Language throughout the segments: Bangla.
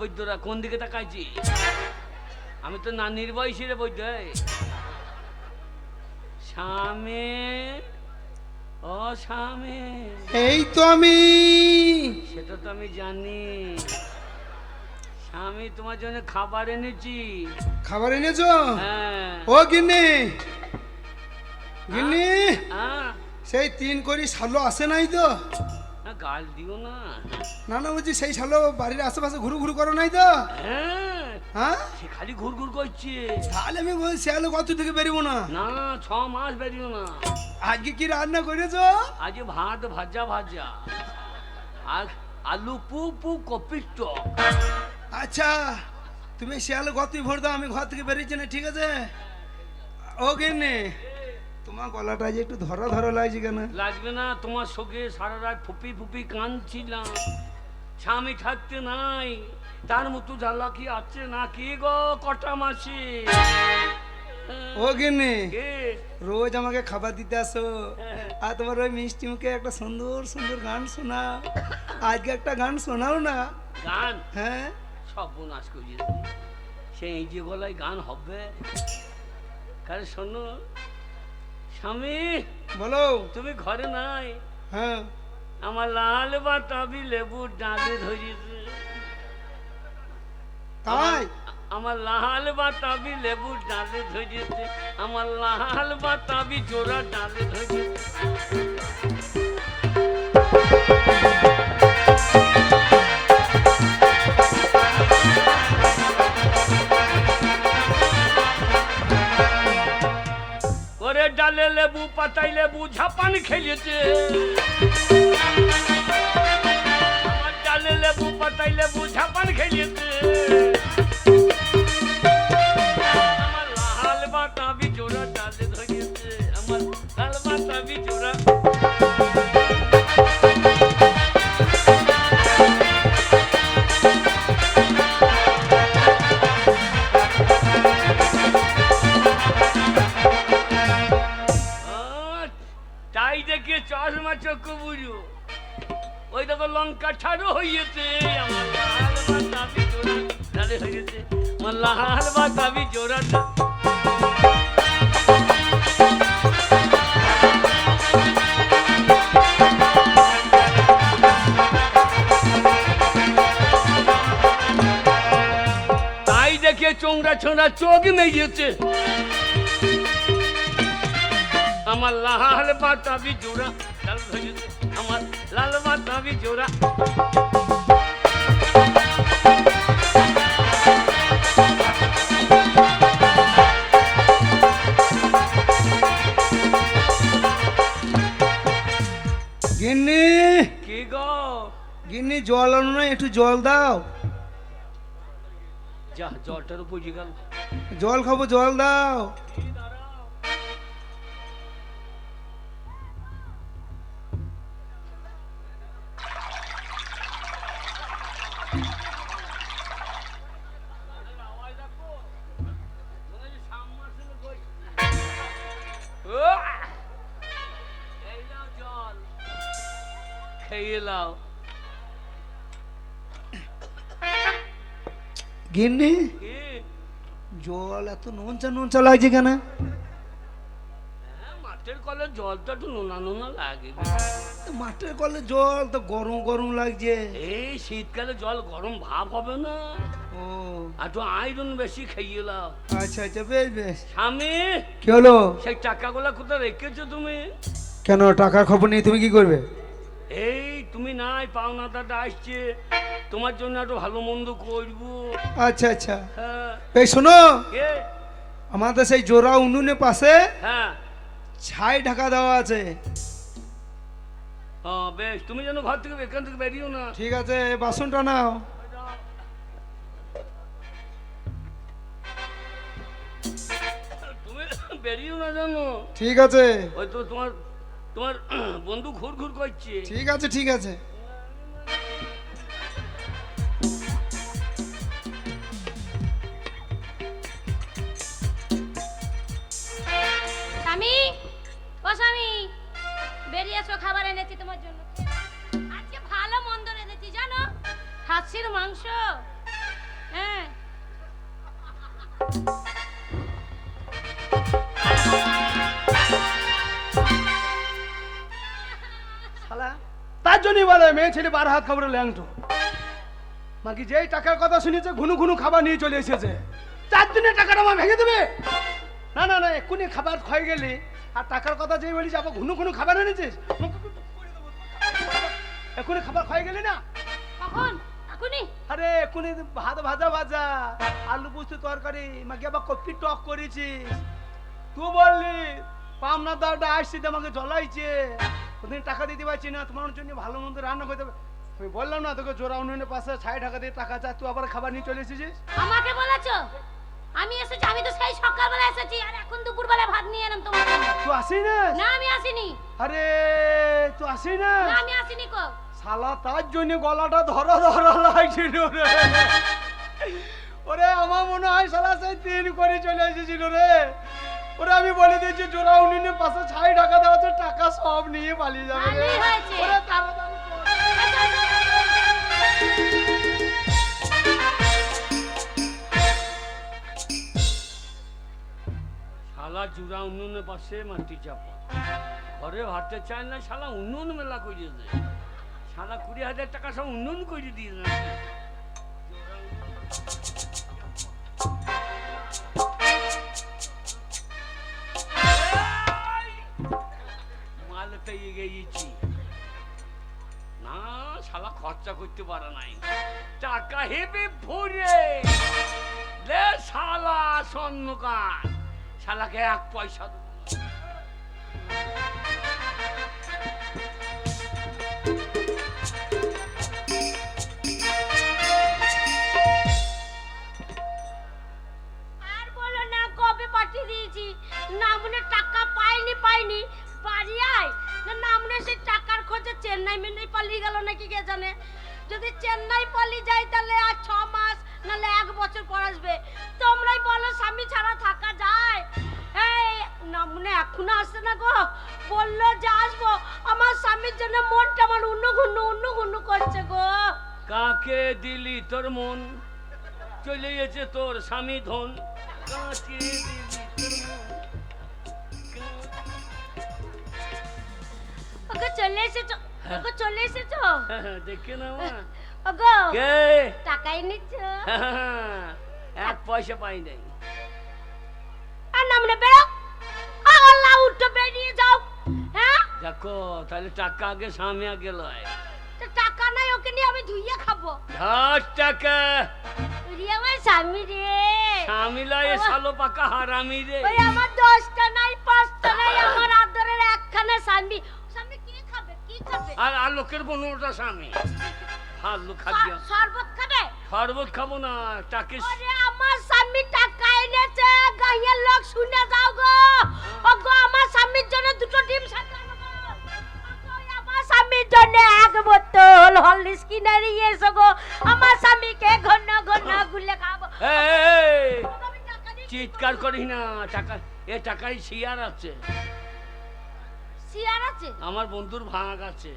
বৈদ্যরা কোন দিকে তাকাইছি? আমি তো নানির বয়সী রে বৈদ্য এই। স্বামী ও স্বামী এই তো আমি। সেটা তো আমি জানি। স্বামী তোমার জন্য খাবার এনেছি। খাবার এনেছো? হ্যাঁ। ও গিন্নি। গিন্নি। হ্যাঁ সেই তিন করি সালো আসে নাই তো? না, গাল দিও না। না না বলছি সেই শালো বাড়ির আশেপাশে ঘুরু ঘুরু করো নাই তো? হ্যাঁ হ্যাঁ? সে খালি ঘুর ঘুর করছে। তাহলে আমি বলছি শিয়ালো কত থেকে বেরিয়েবো না? না ছ মাস বেরিও না। আজকে কি রান্না করেছ? আজ ভাত ভাজা ভাজা। আর আলু পু পু কপির টক। আচ্ছা তুমি শিয়ালে গতই ভোর দাও আমি ঘর থেকে বেরিয়েছি না ঠিক আছে? ও গিন্নি তোমার গলাটা যে একটু ধরা ধরা লাগছে কেন? লাগবে না তোমার সঙ্গে সারা রাত ফুপি ফুপি কাঁদছিলাম। স্বামী থাকতে নাই তার মতো জ্বালা কি আছে না কি গো কটা মাসি? ও গিন্নি কে? রোজ আমাকে খাবার দিতে আসো। হ্যাঁ। আর তোমার ওই মিষ্টি মুখে একটা সুন্দর সুন্দর গান শোনাও। আজকে একটা গান শোনাও না। গান? হ্যাঁ। সব নাশ করিয়ে সেই যে গলায় গান হবে কারণ শোনো স্বামী বলো। তুমি ঘরে নাই? হ্যাঁ। আমার লাল বাতাবি লেবুর ডাঁদে ধরিয়েছে তাই? আমার লাল বাতাবি লেবুর ডালে ধরিয়েছে আমার লাল বাতাবি জোড়া ডালে ধরেছে। লেবু বুঝা পান খেলেছে। আমার ডালে লেবু পাতাইলে বুঝা পান খেলেছে। দেখে চোখ মেয়েছে আমার লাল বাতাবি জোড়া আমার লাল বাতাবি জোড়া। গিন্নি কি গো? গিন্নি জল আনো না একটু জল দাও। যা জলটার বুঝে গেল। জল খাব জল দাও। খেয়ে নাও। গিন্নি? জল এত নোনচা নোনচা লাগছে কেন? হ্যাঁ, মাঠের কলে জলটা একটু নোনা নোনা লাগে। মাঠের কলে জল তো গরম গরম লাগছে। এই শীতকালে জল গরম ভাব হবে না। ও। আর তো আয়রন বেশি খাইয়ে নাও আচ্ছা আচ্ছা বেশ বেশ। স্বামী কি হলো? সেই টাকাগুলো কোথায় রেখেছো তুমি? কেন টাকার খবর নেই তুমি কি করবে? এই তুমি নাই পাওনাদারটা আসছে। তোমার জন্য একটু ভালো মন্দ করব। আচ্ছা আচ্ছা। হ্যাঁ। এই শোনো। আমাদের সেই জোড়া উনুনের পাশে হ্যাঁ। ছাই ঢাকা দেওয়া আছে। হ্যাঁ বেশ। তুমি যেন ঘর থেকে এখান থেকে বেরিও না। ঠিক আছে বাসনটা নাও। তুমি বেরিও না জানো ঠিক আছে। ওই তো তোমার তোমার বন্ধু ঘুর ঘুর করছে। ঠিক আছে ঠিক আছে। স্বামী ও স্বামী বেরিয়ে এসো খাবার এনেছি তোমার জন্য। আজকে ভালো মন্দ এনেছি জানো? খাসির মাংস। হ্যাঁ। জন্যই বলে মেয়ে ছেলে বার হাত খাবার ল্যাংটো। বাকি যেই টাকার কথা শুনেছে ঘুনু ঘুনু খাবার নিয়ে চলে এসেছে। চার দিনের টাকাটা আমার ভেঙে দেবে? না না না এক্ষুনি খাবার ক্ষয়ে গেলি আর টাকার কথা যেই বলি যাব ঘুনু ঘুনু খাবার এনেছিস? এক্ষুনি খাবার ক্ষয়ে গেলি না? কখন? আরে এক্ষুনি ভাত ভাজা ভাজা আলু পোস্ত তরকারি মাকে আবার কপি টক করেছিস। তুই বললি পামনা দাওটা আসছি আমাকে জ্বলাইছে। ওদিন টাকা দিতে পারছি না তোমার জন্য ভালো মন্দ রান্না করতে হবে আমি বললাম না তোকে জোড়া উন্নয়নের পাশে ছাই টাকা দিয়ে টাকা চা তুই আবার খাবার নিয়ে চলে এসেছিস? আমাকে বলেছ? আমি এসেছি আমি তো সেই সকালবেলা এসেছি আর এখন দুপুরবেলা ভাত নিয়ে এলাম তোমার জন্য। তুই আসি না না আমি আসিনি। আরে তুই আসি না না আমি আসিনি কো। শালা তার জন্য গলাটা ধরা ধরা লাগছিল রে। ওরে আমার মনে হয় শালা সেই তিন করে চলে এসেছিল রে। ওরে আমি বলে দিয়েছি জোড়া উনিনের পাশে ছাই টাকা দেওয়া টাকা সব নিয়ে পালিয়ে যাবে ভালোই হয়েছে। ওরে তাড়াতাড়ি কর। শালা জুড়া উন্নয়নের পাশে মাটি চাপা ঘরে ভাবতে চায় না শালা উন্নয়ন মেলা করে দেয় শালা কুড়ি হাজার টাকা সব উন্নয়ন করে দিয়ে দেয় পেয়ে গেছি না, শালা খরচা করতে পারে নাই। টাকা হেবে ভরে। শালা স্বর্ণকার শালাকে এক পয়সা কাকে দিলি তোর মন চলে গেছে তোর স্বামী ধন। কাকে দিলি তোর মন ওগো চলে এসেছ ওগো চলে এসেছ? দেখে না মা। ওগো কে? টাকাই নিচ্ছ? এক পয়সা পাই নাই। আর নামনে বেরো। আল্লাহ উঠো বেরিয়ে যাও। হ্যাঁ? দেখো তাহলে টাকা আগে স্বামী আগে লয়। ধুইয়ে খাব। দশ টাকা। রে আমার স্বামী রে। স্বামী লয় এ শালো পাকা হারামি রে। ওই আমার দশটা নাই পাঁচটা নাই আমার আদরের একখানা স্বামী। স্বামী কি খাবে? কি খাবে? আর আর লোকের বনুটা স্বামী। ভালো স- শরবত খাবে? শরবত খাব না টাকে ওরে এ টাকায় শিয়ার আছে। শিয়ার আছে? আমার বন্ধুর ভাগ আছে।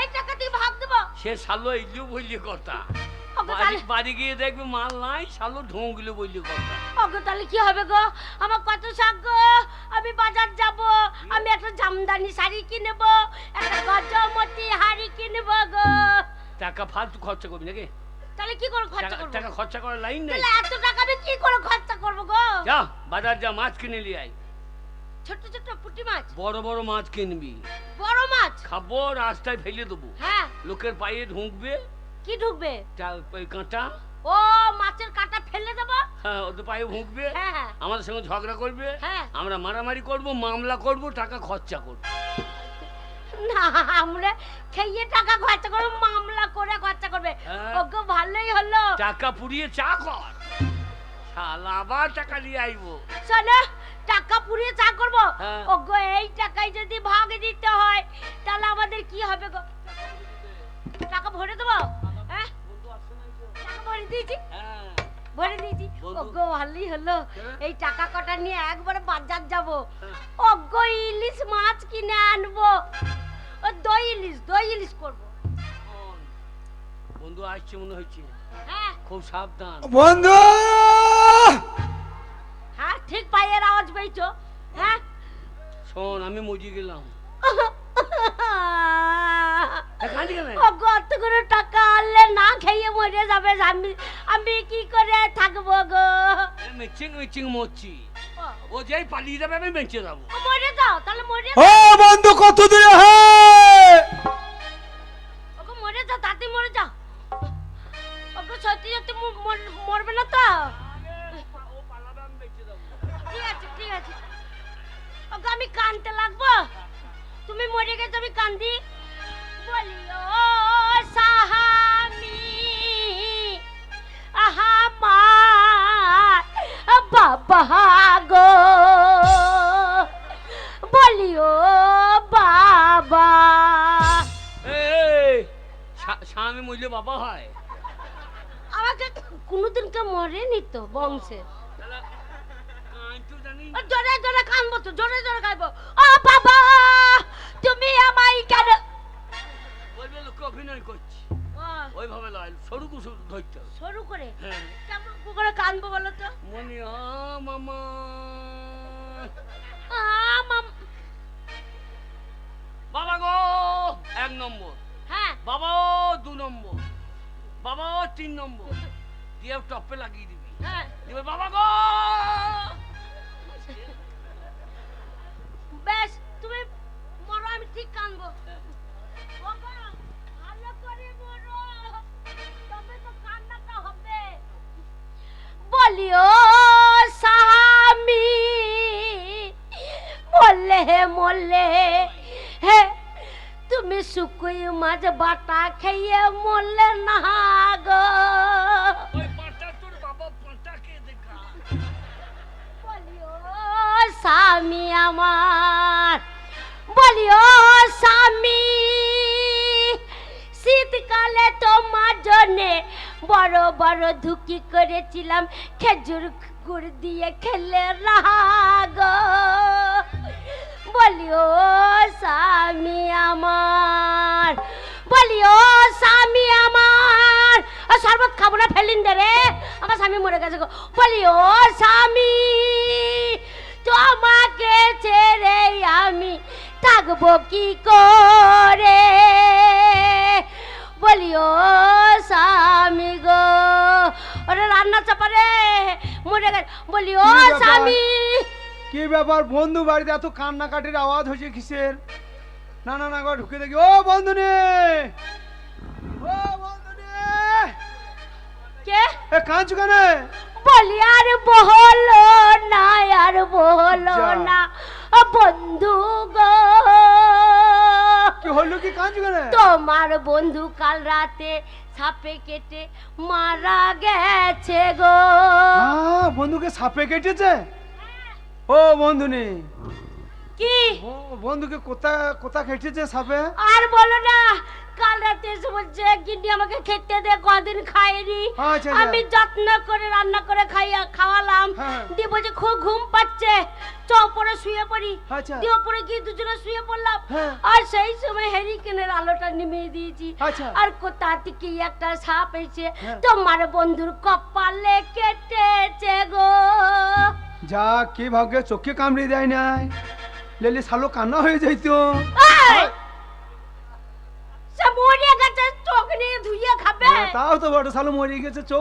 এই টাকা দিয়ে ভাগ দেবো। সে শালো ইলু বললি কথা। বাড়ি বাড়ি গিয়ে দেখবে মাল নাই শালো ঢোঙ্গিলু বললি কথা। ওগো তাহলে কি হবে গো? আমার কত শাক গো? আমি বাজার যাব। আমি একটা জামদানি শাড়ি কিনবো একটা গজমতি হাড়ি কিনবো গো। টাকা ফালতু খরচা করবি নাকি? তাহলে কি করে খরচা করব? টাকা খরচা করার লাইন নেই। তাহলে এত টাকা আমি কি করে খরচা করব গো? যা বাজার যা মাছ কিনে নিয়ে আয়। ছোট ছোট পুঁটি মাছ। বড় বড় মাছ কিনবি। বড় মাছ? খাব রাস্তায় ফেলে দেবো। হ্যাঁ। লোকের পায়ে ঢুকবে। কি ঢুকবে? কাঁটা। ও মাছের কাঁটা ফেলে দেবো? হ্যাঁ ওদের পায়ে ভুঁকবে হ্যাঁ হ্যাঁ। আমাদের সঙ্গে ঝগড়া করবে। হ্যাঁ। আমরা মারামারি করব মামলা করব টাকা খরচা করব। না আমরা খেয়ে টাকা খরচা করব মামলা করে খরচা করবে। হ্যাঁ। ওগো ভালোই হলো। টাকা পুড়িয়ে চা কর। শালা আবার টাকা নিয়ে আইবো। শোনো টাকা পুড়িয়ে চা করব? হ্যাঁ। ওগো এই টাকায় যদি ভাগ দিতে হয় তাহলে আমাদের কি হবে গো? টাকা ভরে দেবো? হ্যাঁ? টাকা ভরে দিয়েছি? ভরে দিয়েছি? বন্ধু। ওগো ভালোই হলো। হ্যাঁ। এই টাকা কটা নিয়ে একবারে বাজার যাব। ওগো ইলিশ মাছ কিনে আনব। দই ইলিশ দই ইলিশ করব। বন্ধু আসছে মনে হচ্ছে। হ্যাঁ। খুব সাবধান। বন্ধু! হ্যাঁ ঠিক পায়ের আওয়াজ পেয়েছ হ্যাঁ। শোন আমি মজি গেলাম। কত করে টাকা আনলে না খেয়ে মরে যাবে আমি। আমি কি করে থাকব গো? মিচিং মিচিং মরছি। ও যেই পালিয়ে যাবে আমি বেঁচে যাব। মরে যাও তাহলে মরে ও বন্ধু কত দূরে হ্যাঁ? স্বামী মরলে বাবা হয়। আমাকে কোনোদিন কেউ মরেনি তো বংশে। জোরে জোরে কানবো তো জোরে জোরে কানবো। ও বাবা তুমি আমায় কেন বলবে লোকে অভিনয় করছি। ওইভাবে লয় সরু কুসু ধরতে সরু করে? হ্যাঁ। কেমন করে কানবো বলো তো? মনে আ মামা বাবা তিন নম্বর। দিয়ে টপে লাগিয়ে দিবি। হ্যাঁ। দিবে বাবা গো! বেশ তুমি মরো আমি ঠিক কানবো। ভালো করে মরো। তবে তো কান্নাটা হবে। বলিও স্বামী বললে মরলে হে তুমি শুকুই মাছ বাটা খেয়ে মরলে না গো। স্বামী আমার বলিও স্বামী শীতকালে তোমার জন্যে বড় বড় ধুকি করেছিলাম খেজুর গুড় দিয়ে খেলে রাগ বলিও স্বামী আমার বলিও স্বামী আমার। ও শরবত খাব না ফেলিন দে রে আমার স্বামী মরে গেছে গো। বলিও স্বামী তোমাকে ছেড়ে আমি থাকব কি করে? বলিও স্বামী গো ওরে রান্না চাপারে মরে গেছে। বলিও স্বামী কি ব্যাপার বন্ধু বাড়িতে এত কান্নাকাটির আওয়াজ হয়েছে কিসের? না না না গো ঢুকে দেখি। ও বন্ধু নে ও বন্ধু নে কে? এ কাঁদছো কেন? বলি আর বহলো না আর বহলো। না। বন্ধু গো! কি হলো কি কাঁদছো কেন? তোমার বন্ধু কাল রাতে সাপে কেটে মারা গেছে গো। বন্ধুকে সাপে কেটেছে? ও বন্ধু নে কি ও, বন্ধুকে কোথা কোথা কেটেছে সাপে আর বলো না কাল রাতে এসে বলছে গিন্নি আমাকে খেতে দে কদিন খাইনি আচ্ছা, আচ্ছা। আমি যত্ন করে রান্না করে খাইয়া খাওয়ালাম হ্যাঁ। দিয়ে বলছে খুব ঘুম পাচ্ছে চ পরে শুয়ে পড়ি আচ্ছা। দিয়ে পরে গিয়ে দুজনে শুয়ে পড়লাম হ্যাঁ। আর সেই সময় হেরিকেনের আলোটা নিমিয়ে দিয়েছি। আর কোথা থেকে একটা সাপ এসে হ্যাঁ। তোমার বন্ধুর কপালে কেটেছে গো যা কি ভাগ্যে চোখে কামড়ে দেয় নাই? লেলে সালো কান্না হয়ে যাইত। ধুইয়ে খাবে। তাও তো বড় সালো মরে গেছে চোখ